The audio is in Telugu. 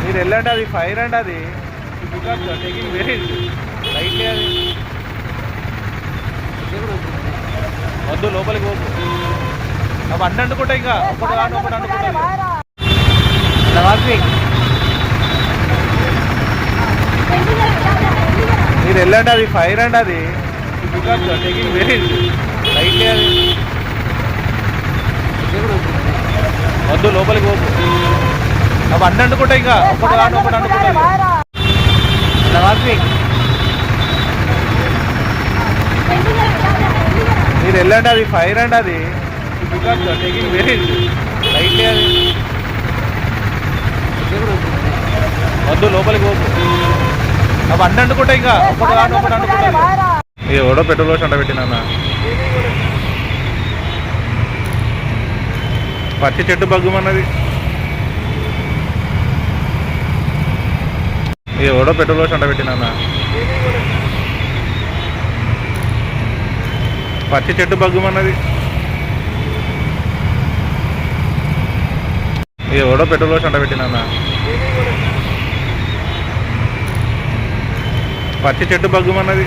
మీరు వెళ్ళండి అది ఫైర్ అండి అది. అది వద్దు లోపలికి పోదు అవి అన్ని అనుకుంటా ఇంకా ఒకటి రాను ఒకటి అనుకుంటా మీరు వెళ్ళండి అది ఫైర్ అండి అది. బికాస్ టేకింగ్ వెరీ లైట్లీ అది వద్దు లోపలికి పోదు అవి అన్ని అనుకుంటా ఇంకా ఒకటి కాదు ఒకటి అనుకుంటా మీరు వెళ్ళండి అది ఫైర్ అండి అది. బికాస్ టేకింగ్ వెరీ లైట్లీ అది. వద్దు లోపలికి పోదు అవి అన్ని అనుకుంటా ఇంకా ఒకటి కాదు ఒకటి అనుకుంటా ఎవడో పెట్రోల్ పోసి అంట పెట్టినా పచ్చి చెట్టు బగ్గుమన్నది ఎవడో పెట్రోల్ పోసి అంట పెట్టినా పచ్చి చెట్టు బగ్గుమన్నది ఎవడో పెట్రోల్ పోసి అంట పెట్టినా పచ్చి చెట్టు బగ్గుమన్నది